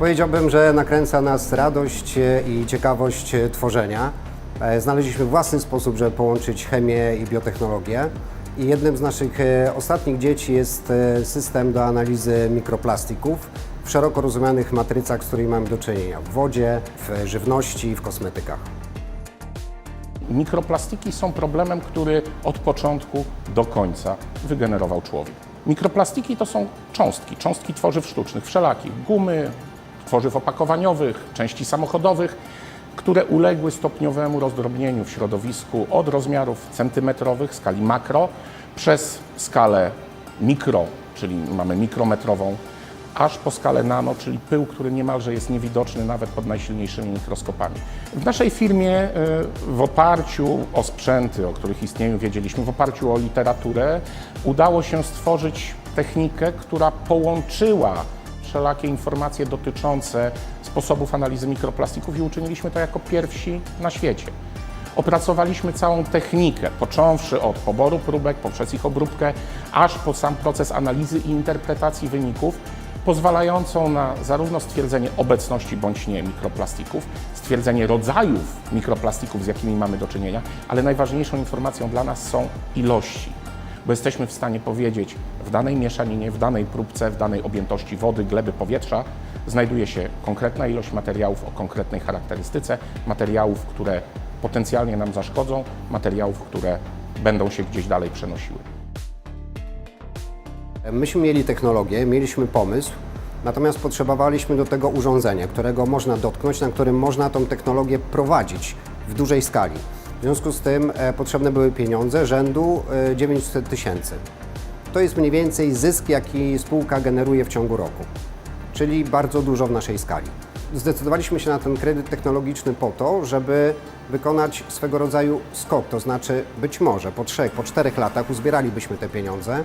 Powiedziałbym, że nakręca nas radość e, i ciekawość e, tworzenia. E, Znaleźliśmy własny sposób, żeby połączyć chemię i biotechnologię. I jednym z naszych ostatnich dzieci jest system do analizy mikroplastików w szeroko rozumianych matrycach, z którymi mamy do czynienia w wodzie, w żywności, w kosmetykach. Mikroplastiki są problemem, który od początku do końca wygenerował człowiek. Mikroplastiki to są cząstki, cząstki tworzyw sztucznych, wszelakich, gumy, tworzyw opakowaniowych, części samochodowych, które uległy stopniowemu rozdrobnieniu w środowisku od rozmiarów centymetrowych, skali makro, przez skalę mikro, czyli mamy mikrometrową, aż po skalę nano, czyli pył, który niemalże jest niewidoczny nawet pod najsilniejszymi mikroskopami. W naszej firmie y, w oparciu o sprzęty, o których istnieniu wiedzieliśmy, w oparciu o literaturę, udało się stworzyć technikę, która połączyła wszelakie informacje dotyczące sposobów analizy mikroplastików i uczyniliśmy to jako pierwsi na świecie. Opracowaliśmy całą technikę, począwszy od poboru próbek, poprzez ich obróbkę, aż po sam proces analizy i interpretacji wyników, pozwalającą na zarówno stwierdzenie obecności bądź nie mikroplastików, stwierdzenie rodzajów mikroplastików, z jakimi mamy do czynienia, ale najważniejszą informacją dla nas są ilości bo jesteśmy w stanie powiedzieć, w danej mieszaninie, w danej próbce, w danej objętości wody, gleby, powietrza znajduje się konkretna ilość materiałów o konkretnej charakterystyce, materiałów, które potencjalnie nam zaszkodzą, materiałów, które będą się gdzieś dalej przenosiły. Myśmy mieli technologię, mieliśmy pomysł, natomiast potrzebowaliśmy do tego urządzenia, którego można dotknąć, na którym można tą technologię prowadzić w dużej skali. W związku z tym e, potrzebne były pieniądze rzędu e, 900 tysięcy. To jest mniej więcej zysk, jaki spółka generuje w ciągu roku, czyli bardzo dużo w naszej skali. Zdecydowaliśmy się na ten kredyt technologiczny po to, żeby wykonać swego rodzaju skok, to znaczy być może po trzech, po czterech latach uzbieralibyśmy te pieniądze,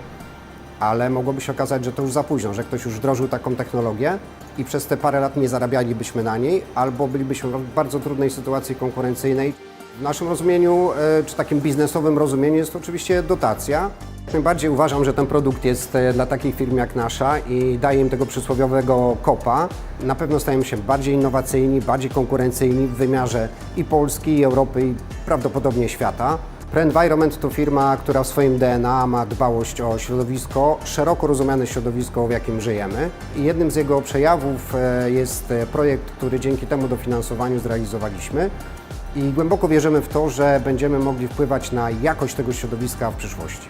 ale mogłoby się okazać, że to już za późno, że ktoś już wdrożył taką technologię i przez te parę lat nie zarabialibyśmy na niej, albo bylibyśmy w bardzo trudnej sytuacji konkurencyjnej. W naszym rozumieniu, e, czy takim biznesowym rozumieniu, jest to oczywiście dotacja. Najbardziej uważam, że ten produkt jest e, dla takich firm jak nasza i daje im tego przysłowiowego kopa. Na pewno stajemy się bardziej innowacyjni, bardziej konkurencyjni w wymiarze i Polski, i Europy, i prawdopodobnie świata. Pre-Environment to firma, która w swoim DNA ma dbałość o środowisko, szeroko rozumiane środowisko, w jakim żyjemy. I jednym z jego przejawów e, jest projekt, który dzięki temu dofinansowaniu zrealizowaliśmy. I głęboko wierzymy w to, że będziemy mogli wpływać na jakość tego środowiska w przyszłości.